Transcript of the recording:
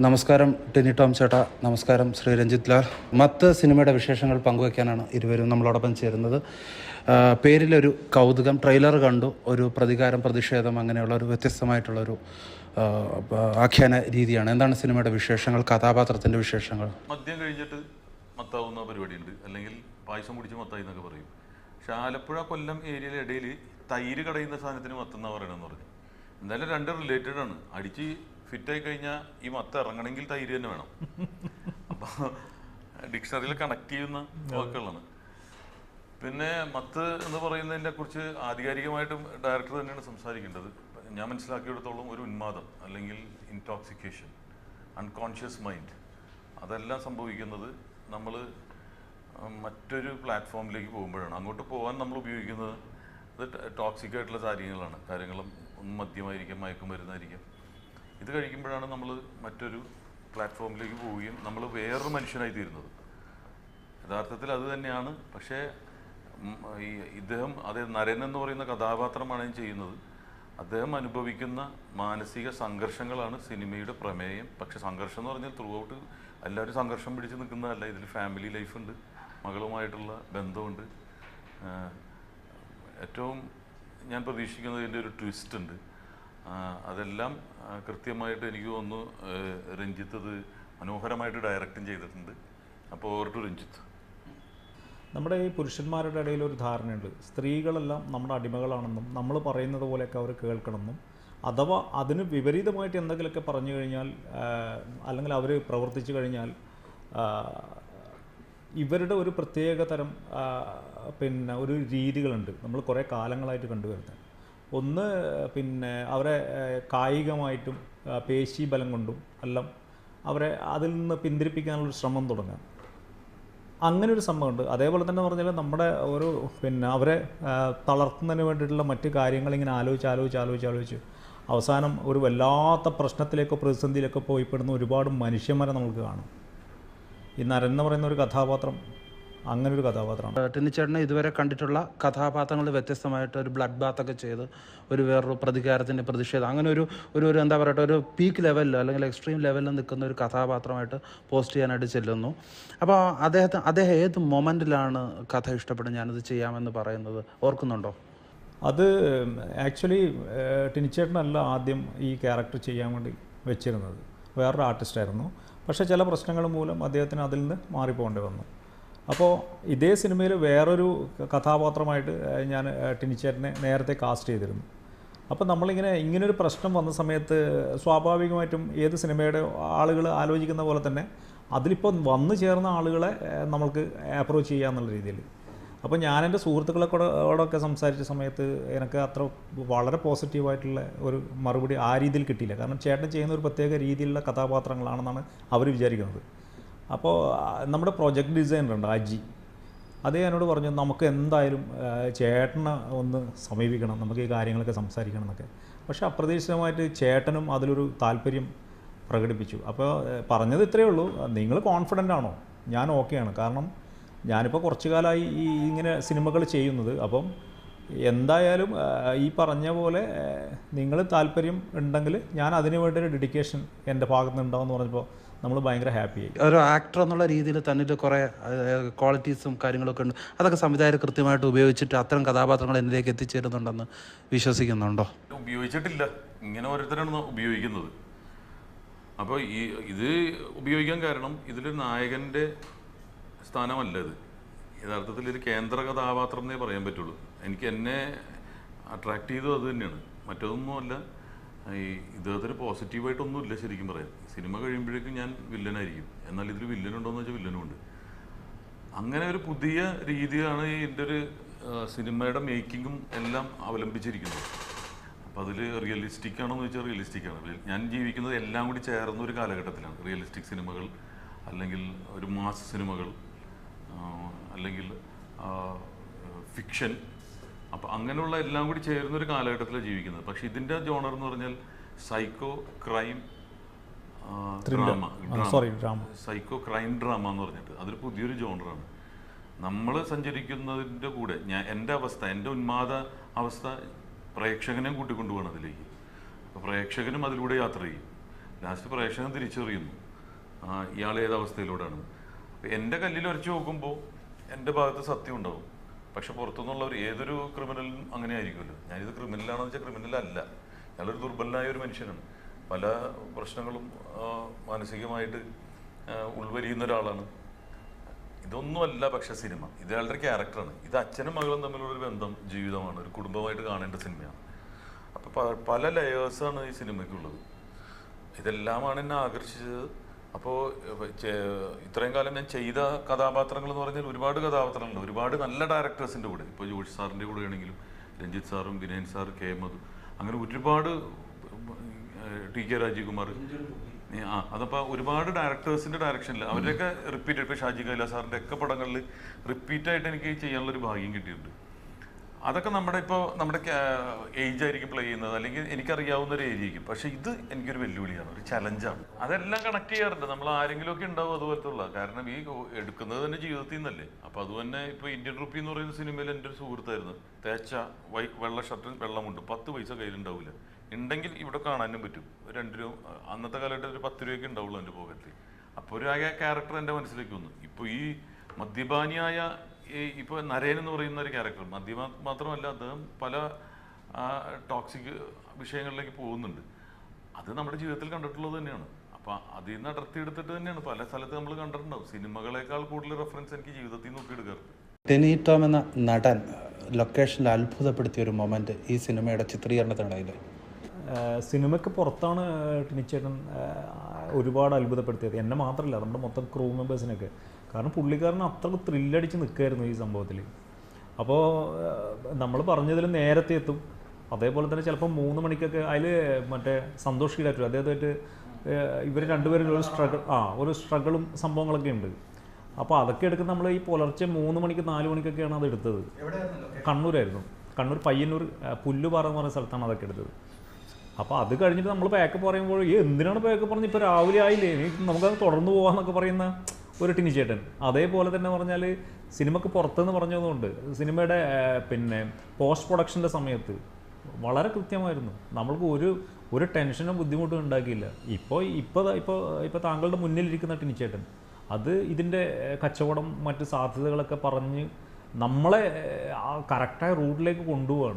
നമസ്കാരം ടെന്നി ടോം ചേട്ടാ. നമസ്കാരം ശ്രീ രഞ്ജിത് ലാൽ. മത്ത് സിനിമയുടെ വിശേഷങ്ങൾ പങ്കുവയ്ക്കാനാണ് ഇരുവരും നമ്മളോടൊപ്പം ചേരുന്നത്. പേരിലൊരു കൗതുകം ട്രെയിലർ കണ്ടു ഒരു പ്രതികാരം പ്രതിഷേധം അങ്ങനെയുള്ള ഒരു വ്യത്യസ്തമായിട്ടുള്ളൊരു ആഖ്യാന രീതിയാണ്. എന്താണ് സിനിമയുടെ വിശേഷങ്ങൾ കഥാപാത്രത്തിന്റെ വിശേഷങ്ങൾ? മദ്യം കഴിഞ്ഞിട്ട് മത്താവുന്ന പരിപാടിയുണ്ട്. അല്ലെങ്കിൽ പായസം കുടിച്ച് മത്തായി എന്നൊക്കെ പറയും. പക്ഷെ ആലപ്പുഴ കൊല്ലം ഏരിയയിലെ ഇടയിൽ തൈര് കടയുന്ന സാധനത്തിന് മത്തെന്നാണ് പറയണമെന്ന് പറഞ്ഞു. എന്തായാലും രണ്ട് റിലേറ്റഡ് ആണ്. അടിച്ച് ഫിറ്റായി കഴിഞ്ഞാൽ ഈ മത്ത ഇറങ്ങണമെങ്കിൽ തൈര് തന്നെ വേണം. അപ്പോൾ ഡിക്ഷണറിയിൽ കണക്ട് ചെയ്യുന്ന വാക്കുകളാണ്. പിന്നെ മത്ത് എന്ന് പറയുന്നതിനെ കുറിച്ച് ആധികാരികമായിട്ടും ഡയറക്ടർ തന്നെയാണ് സംസാരിക്കേണ്ടത്. ഞാൻ മനസ്സിലാക്കിയെടുത്തോളം ഒരു ഉന്മാദം അല്ലെങ്കിൽ ഇൻടോക്സിക്കേഷൻ അൺകോൺഷ്യസ് മൈൻഡ് അതെല്ലാം സംഭവിക്കുന്നത് നമ്മൾ മറ്റൊരു പ്ലാറ്റ്ഫോമിലേക്ക് പോകുമ്പോഴാണ്. അങ്ങോട്ട് പോകാൻ നമ്മൾ ഉപയോഗിക്കുന്നത് അത് ടോക്സിക് ആയിട്ടുള്ള കാര്യങ്ങളാണ്. കാര്യങ്ങളും ഒന്ന് മദ്യമായിരിക്കാം മയക്കുമരുന്നായിരിക്കാം. ഇത് കഴിക്കുമ്പോഴാണ് നമ്മൾ മറ്റൊരു പ്ലാറ്റ്ഫോമിലേക്ക് പോവുകയും നമ്മൾ വേറൊരു മനുഷ്യനായി തീരുന്നത്. യഥാർത്ഥത്തിൽ അത് തന്നെയാണ്. പക്ഷേ ഈ ഇദ്ദേഹം അതേ നരൻ എന്ന് പറയുന്ന കഥാപാത്രമാണ് ചെയ്യുന്നത്. അദ്ദേഹം അനുഭവിക്കുന്ന മാനസിക സംഘർഷങ്ങളാണ് സിനിമയുടെ പ്രമേയം. പക്ഷെ സംഘർഷം എന്ന് പറഞ്ഞാൽ ത്രൂ ഔട്ട് എല്ലാവരും സംഘർഷം പിടിച്ച് നിൽക്കുന്നതല്ല. ഇതിൽ ഫാമിലി ലൈഫുണ്ട് മകളുമായിട്ടുള്ള ബന്ധമുണ്ട്. ഏറ്റവും ഞാൻ പ്രതീക്ഷിക്കുന്നത് ഇതിന്റെ ഒരു ട്വിസ്റ്റ് ഉണ്ട്. അതെല്ലാം കൃത്യമായിട്ട് എനിക്ക് തോന്നുന്നു രഞ്ജിത്ത് അത് മനോഹരമായിട്ട് ഡയറക്റ്റും ചെയ്തിട്ടുണ്ട്. അപ്പോൾ ഓവർ ടു രഞ്ജിത്ത്. നമ്മുടെ ഈ പുരുഷന്മാരുടെ ഇടയിൽ ഒരു ധാരണയുണ്ട്. സ്ത്രീകളെല്ലാം നമ്മുടെ അടിമകളാണെന്നും നമ്മൾ പറയുന്നത് പോലെയൊക്കെ അവർ കേൾക്കണമെന്നും അഥവാ അതിന് വിപരീതമായിട്ട് എന്തെങ്കിലുമൊക്കെ പറഞ്ഞു കഴിഞ്ഞാൽ അല്ലെങ്കിൽ അവർ പ്രവർത്തിച്ചു കഴിഞ്ഞാൽ ഇവരുടെ ഒരു പ്രത്യേക തരം പിന്നെ ഒരു രീതികളുണ്ട്. നമ്മൾ കുറേ കാലങ്ങളായിട്ട് കണ്ടുവരുന്നത്. ഒന്ന് പിന്നെ അവരെ കായികമായിട്ടും പേശി ബലം കൊണ്ടും എല്ലാം അവരെ അതിൽ നിന്ന് പിന്തിരിപ്പിക്കാനുള്ളൊരു ശ്രമം തുടങ്ങാം. അങ്ങനെ ഒരു സംഭവമുണ്ട് അതേപോലെ തന്നെ പറഞ്ഞാൽ നമ്മുടെ ഒരു പിന്നെ അവരെ തളർത്തുന്നതിന് വേണ്ടിയിട്ടുള്ള മറ്റ് കാര്യങ്ങൾ ഇങ്ങനെ ആലോചിച്ച് ആലോചിച്ച് ആലോചിച്ച് ആലോചിച്ച് അവസാനം ഒരു വല്ലാത്ത പ്രശ്നത്തിലേക്കോ പ്രതിസന്ധിയിലേക്കോ പോയിപ്പെടുന്ന ഒരുപാട് മനുഷ്യന്മാരെ നമുക്ക് കാണും. ഈ നരൻ എന്ന് പറയുന്ന ഒരു കഥാപാത്രം അങ്ങനെ ഒരു കഥാപാത്രമാണ് ടെന്നിച്ചേട്ടനെ ഇതുവരെ കണ്ടിട്ടുള്ള കഥാപാത്രങ്ങൾ വ്യത്യസ്തമായിട്ട് ഒരു ബ്ലഡ് ബാത്ത് ഒക്കെ ചെയ്ത് ഒരു വേറൊരു പ്രതികാരത്തിന്റെ പ്രതിഷേധം അങ്ങനെ ഒരു ഒരു ഒരു എന്താ പറയട്ടെ ഒരു പീക്ക് ലെവലിൽ അല്ലെങ്കിൽ എക്സ്ട്രീം ലെവലിൽ നിൽക്കുന്ന ഒരു കഥാപാത്രമായിട്ട് പോസ്റ്റ് ചെയ്യാനായിട്ട് ചെല്ലുന്നു. അപ്പോൾ അദ്ദേഹത്തെ അദ്ദേഹം ഏത് മൊമെന്റിലാണ് കഥ ഇഷ്ടപ്പെടും ഞാനത് ചെയ്യാമെന്ന് പറയുന്നത് ഓർക്കുന്നുണ്ടോ? അത് ആക്ച്വലി ടിനിച്ചേട്ടനല്ല ആദ്യം ഈ ക്യാരക്ടർ ചെയ്യാൻ വേണ്ടി വെച്ചിരുന്നത്. വേറൊരു ആർട്ടിസ്റ്റായിരുന്നു പക്ഷേ ചില പ്രശ്നങ്ങൾ മൂലം അദ്ദേഹത്തിന് അതിൽ നിന്ന് മാറിപ്പോകേണ്ടി വന്നു. അപ്പോൾ ഇതേ സിനിമയിൽ വേറൊരു കഥാപാത്രമായിട്ട് ഞാൻ ടിനിച്ചേട്ടനെ നേരത്തെ കാസ്റ്റ് ചെയ്തിരുന്നു. അപ്പോൾ നമ്മളിങ്ങനെ ഇങ്ങനൊരു പ്രശ്നം വന്ന സമയത്ത് സ്വാഭാവികമായിട്ടും ഏത് സിനിമയുടെ ആളുകൾ ആലോചിക്കുന്ന പോലെ തന്നെ അതിലിപ്പോൾ വന്നു ചേർന്ന ആളുകളെ നമ്മൾക്ക് അപ്രോച്ച് ചെയ്യാമെന്നുള്ള രീതിയിൽ. അപ്പോൾ ഞാൻ എന്റെ കൂടെ സംസാരിച്ച സമയത്ത് എനിക്ക് അത്ര വളരെ പോസിറ്റീവായിട്ടുള്ള ഒരു മറുപടി ആ രീതിയിൽ കിട്ടിയില്ല. കാരണം ചേട്ടൻ ചെയ്യുന്ന ഒരു പ്രത്യേക രീതിയിലുള്ള കഥാപാത്രങ്ങളാണെന്നാണ് അവർ വിചാരിക്കുന്നത്. അപ്പോൾ നമ്മുടെ പ്രൊജക്ട് ഡിസൈനർ ഉണ്ട് അജി. അതേ എന്നോട് പറഞ്ഞു നമുക്ക് എന്തായാലും ചേട്ടനെ ഒന്ന് സമീപിക്കണം നമുക്ക് ഈ കാര്യങ്ങളൊക്കെ സംസാരിക്കണം എന്നൊക്കെ. പക്ഷേ അപ്രതീക്ഷിതമായിട്ട് ചേട്ടനും അതിലൊരു താല്പര്യം പ്രകടിപ്പിച്ചു. അപ്പോൾ പറഞ്ഞത് ഇത്രയേ ഉള്ളൂ. നിങ്ങൾ കോൺഫിഡന്റ് ആണോ? ഞാൻ ഓക്കെയാണ് കാരണം ഞാനിപ്പോൾ കുറച്ചു കാലമായി ഈ ഇങ്ങനെ സിനിമകൾ ചെയ്യുന്നത്. അപ്പം എന്തായാലും ഈ പറഞ്ഞ പോലെ നിങ്ങൾ താല്പര്യം ഉണ്ടെങ്കിൽ ഞാൻ അതിനു വേണ്ടി ഒരു ഡെഡിക്കേഷൻ എന്റെ ഭാഗത്ത് ഉണ്ടാകുമെന്ന് എന്ന് പറഞ്ഞപ്പോൾ നമ്മൾ ഭയങ്കര ആയി. ഒരു ആക്ടർ എന്നുള്ള രീതിയിൽ തന്നിൽ കുറേ ക്വാളിറ്റീസും കാര്യങ്ങളൊക്കെ ഉണ്ട്. അതൊക്കെ സംവിധായകർ കൃത്യമായിട്ട് ഉപയോഗിച്ചിട്ട് അത്തരം കഥാപാത്രങ്ങൾ എന്നിലേക്ക് എത്തിച്ചേരുന്നുണ്ടെന്ന് വിശ്വസിക്കുന്നുണ്ടോ? ഉപയോഗിച്ചിട്ടില്ല. ഇങ്ങനെ ഓരോരുത്തരാണ് ഉപയോഗിക്കുന്നത്. അപ്പോൾ ഈ ഇത് ഉപയോഗിക്കാൻ കാരണം ഇതിലൊരു നായകന്റെ സ്ഥാനമല്ല ഇത്. യഥാർത്ഥത്തിൽ ഒരു കേന്ദ്ര കഥാപാത്രം എന്നേ പറയാൻ പറ്റുള്ളൂ. എനിക്ക് എന്നെ അട്രാക്ട് ചെയ്തത് അത് തന്നെയാണ്. മറ്റൊന്നുമല്ല ഈ ഇദ്ദേഹത്തിന് പോസിറ്റീവായിട്ടൊന്നുമില്ല ശരിക്കും പറയാൻ. സിനിമ കഴിയുമ്പോഴേക്കും ഞാൻ വില്ലനായിരിക്കും എന്നാൽ ഇതിൽ വില്ലനുണ്ടോ എന്ന് വെച്ചാൽ വില്ലനും ഉണ്ട്. അങ്ങനെ ഒരു പുതിയ രീതിയാണ് എന്റെ ഒരു സിനിമയുടെ മേക്കിങ്ങും എല്ലാം അവലംബിച്ചിരിക്കുന്നത്. അപ്പോൾ അതിൽ റിയലിസ്റ്റിക് ആണോ എന്ന് വെച്ചാൽ റിയലിസ്റ്റിക് ആണ് ഞാൻ ജീവിക്കുന്നത് എല്ലാം കൂടി ചേർന്ന ഒരു കാലഘട്ടത്തിലാണ്. റിയലിസ്റ്റിക് സിനിമകൾ അല്ലെങ്കിൽ ഒരു മാസ് സിനിമകൾ അല്ലെങ്കിൽ ഫിക്ഷൻ അപ്പോൾ അങ്ങനെയുള്ള എല്ലാം കൂടി ചേരുന്ന ഒരു കാലഘട്ടത്തിലാണ് ജീവിക്കുന്നത്. പക്ഷേ ഇതിന്റെ ജോണർ എന്ന് പറഞ്ഞാൽ psycho crime drama sorry drama. Psycho crime drama എന്ന് പറഞ്ഞിട്ട് അതൊരു പുതിയൊരു ജോണറാണ്. നമ്മൾ സഞ്ചരിക്കുന്നതിന്റെ കൂടെ ഞാൻ എന്റെ അവസ്ഥ എന്റെ ഉന്മാദ അവസ്ഥ പ്രേക്ഷകനെയും കൂട്ടിക്കൊണ്ടുപോകണം അതിലേക്ക്. അപ്പോൾ പ്രേക്ഷകനും അതിലൂടെ യാത്ര ചെയ്യും. ലാസ്റ്റ് പ്രേക്ഷകൻ തിരിച്ചറിയുന്നു. ഇയാൾ ഏത് അവസ്ഥയിലൂടെയാണ്. അപ്പോൾ എന്റെ കല്ലിൽ ഉരച്ച് നോക്കുമ്പോൾ എന്റെ ഭാഗത്ത് സത്യം ഉണ്ടാവും. പക്ഷെ പുറത്തുനിന്നുള്ളവർ ഏതൊരു ക്രിമിനലും അങ്ങനെ ആയിരിക്കുമല്ലോ ഞാനിത് ക്രിമിനലാണെന്ന് വെച്ചാൽ ക്രിമിനൽ അല്ല ഞാനൊരു ദുർബലനായ ഒരു മനുഷ്യനാണ്. പല പ്രശ്നങ്ങളും മാനസികമായിട്ട് ഉൾവലിയുന്ന ഒരാളാണ്. ഇതൊന്നുമല്ല പക്ഷെ സിനിമ. ഇത് അയാളുടെ ക്യാരക്ടറാണ്. ഇത് അച്ഛനും മകളും തമ്മിലുള്ള ഒരു ബന്ധം ജീവിതമാണ്. ഒരു കുടുംബമായിട്ട് കാണേണ്ട സിനിമയാണ്. അപ്പോൾ പല ലെയേഴ്സാണ് ഈ സിനിമയ്ക്കുള്ളത്. ഇതെല്ലാമാണ് എന്നെ ആകർഷിച്ചത്. അപ്പോൾ ഇത്രയും കാലം ഞാൻ ചെയ്ത കഥാപാത്രങ്ങൾ എന്ന് പറഞ്ഞാൽ ഒരുപാട് കഥാപാത്രങ്ങളുണ്ട്. ഒരുപാട് നല്ല ഡയറക്ടേഴ്സിന്റെ കൂടെ. ഇപ്പോൾ ജോഷി സാറിന്റെ കൂടെ ആണെങ്കിലും രഞ്ജിത്ത് സാറും വിനയൻ സാർ കെ. മധു. അങ്ങനെ ഒരുപാട് ടി. കെ. രാജീവ്കുമാർ. ആ അതപ്പോൾ ഒരുപാട് ഡയറക്ടേഴ്സിന്റെ ഡയറക്ഷനിൽ അവരുടെയൊക്കെ റിപ്പീറ്റ് ഇപ്പോൾ ഷാജി കൈലാസ് സാറിന്റെ ഒക്കെ പടങ്ങളിൽ റിപ്പീറ്റായിട്ട് എനിക്ക് ചെയ്യാനുള്ളൊരു ഭാഗ്യം കിട്ടിയിട്ടുണ്ട്. അതൊക്കെ നമ്മുടെ ഇപ്പോൾ നമ്മുടെ ഏജ് ആയിരിക്കും പ്ലേ ചെയ്യുന്നത്. അല്ലെങ്കിൽ എനിക്കറിയാവുന്ന ഒരു ഏരിയ ആയിരിക്കും പക്ഷെ ഇത് എനിക്കൊരു വെല്ലുവിളിയാണ്. ഒരു ചലഞ്ചാണ് അതെല്ലാം കണക്ട് ചെയ്യാറുണ്ട്. നമ്മൾ ആരെങ്കിലും ഒക്കെ ഉണ്ടാവും അതുപോലത്തെ ഉള്ള കാരണം ഈ എടുക്കുന്നത് തന്നെ ജീവിതത്തിൽ നിന്നല്ലേ. അപ്പോൾ അത് തന്നെ ഇപ്പോൾ ഇന്ത്യൻ റുപ്പി എന്ന് പറയുന്ന സിനിമയിൽ എന്റെ ഒരു സുഹൃത്തായിരുന്നു. തേച്ച വൈ വെള്ള ഷർട്ടിൽ വെള്ളമുണ്ട്. പത്ത് പൈസ കയ്യിലുണ്ടാവില്ല ഉണ്ടെങ്കിൽ ഇവിടെ കാണാനും പറ്റും. ഒരു രണ്ട് രൂപ അന്നത്തെ കാലഘട്ടത്തിൽ ഒരു പത്ത് രൂപയൊക്കെ ഉണ്ടാവുള്ളൂ എന്റെ പോക്കറ്റിൽ അപ്പോൾ ഒരു ആകെ ക്യാരക്ടർ എന്റെ മനസ്സിലേക്ക് വന്നു. ഇപ്പോൾ ഈ മദ്യപാനിയായ ഇപ്പോൾ നരേൻ എന്ന് പറയുന്ന ഒരു ക്യാരക്ടർ മദ്യ മാത്രമല്ല അദ്ദേഹം പല ടോക്സിക് വിഷയങ്ങളിലേക്ക് പോകുന്നുണ്ട്. അത് നമ്മുടെ ജീവിതത്തിൽ കണ്ടിട്ടുള്ളത് തന്നെയാണ്. അപ്പോൾ അതിൽ നിന്ന് അടർത്തിയെടുത്തിട്ട് തന്നെയാണ്. പല സ്ഥലത്ത് നമ്മൾ കണ്ടിട്ടുണ്ടാവും. സിനിമകളെക്കാൾ കൂടുതൽ റെഫറൻസ് എനിക്ക് ജീവിതത്തിൽ നോക്കിയെടുക്കാറുണ്ട് ടെനി ടോം എന്ന നടൻ ലൊക്കേഷനിൽ അത്ഭുതപ്പെടുത്തിയ ഒരു മൊമെന്റ് ഈ സിനിമയുടെ ചിത്രീകരണത്തിനിടയിൽ സിനിമയ്ക്ക് പുറത്താണ് ടിനിച്ചേട്ടൻ ഒരുപാട് അത്ഭുതപ്പെടുത്തിയത്. എന്നെ മാത്രമല്ല നമ്മുടെ മൊത്തം ക്രൂ മെമ്പേഴ്സിനൊക്കെ കാരണം പുള്ളിക്കാരൻ അത്ര ത്രില്ലടിച്ച് നിൽക്കുകയായിരുന്നു ഈ സംഭവത്തിൽ അപ്പോൾ നമ്മൾ പറഞ്ഞതിൽ നേരത്തെ എത്തും. അതേപോലെ തന്നെ ചിലപ്പോൾ മൂന്ന് മണിക്കൊക്കെ അതിൽ മറ്റേ സന്തോഷ് കീഴാറ്റൂർ അദ്ദേഹമായിട്ട് ഇവർ രണ്ടുപേരും ഒരു സ്ട്രഗിൾ ആ ഒരു സ്ട്രഗിളും സംഭവങ്ങളൊക്കെ ഉണ്ട്. അപ്പോൾ അതൊക്കെ എടുക്കുന്ന നമ്മൾ ഈ പുലർച്ചെ മൂന്ന് മണിക്ക് നാല് മണിക്കൊക്കെയാണ് അത് എടുത്തത്. കണ്ണൂരായിരുന്നു. കണ്ണൂർ പയ്യന്നൂർ പുല്ലുപാറ എന്ന് പറയുന്ന സ്ഥലത്താണ് അതൊക്കെ എടുത്തത്. അപ്പോൾ അത് കഴിഞ്ഞിട്ട് നമ്മൾ പാക്കപ്പ് പറയുമ്പോൾ എന്തിനാണ് പാക്കപ്പ് പറഞ്ഞ്? ഇപ്പോൾ രാവിലെ ആയില്ലേ? ഇനി നമുക്കത് തുടർന്ന് പോകാമെന്നൊക്കെ പറയുന്ന ഒരു ടിനിച്ചേട്ടൻ അതേപോലെ തന്നെ പറഞ്ഞാൽ സിനിമക്ക് പുറത്തുനിന്ന് പറഞ്ഞതുകൊണ്ട് സിനിമയുടെ പിന്നെ പോസ്റ്റ് പ്രൊഡക്ഷന്റെ സമയത്ത് വളരെ കൃത്യമായിരുന്നു. നമ്മൾക്ക് ഒരു ഒരു ടെൻഷനും ബുദ്ധിമുട്ടും ഉണ്ടാക്കിയില്ല. ഇപ്പോൾ ഇപ്പോൾ ഇപ്പോൾ ഇപ്പോൾ താങ്കളുടെ മുന്നിലിരിക്കുന്ന ടിനിച്ചേട്ടൻ അത് ഇതിന്റെ കച്ചവടം മറ്റ് സാധ്യതകളൊക്കെ പറഞ്ഞ് നമ്മളെ ആ കറക്റ്റായ റൂട്ടിലേക്ക് കൊണ്ടുപോവാണ്.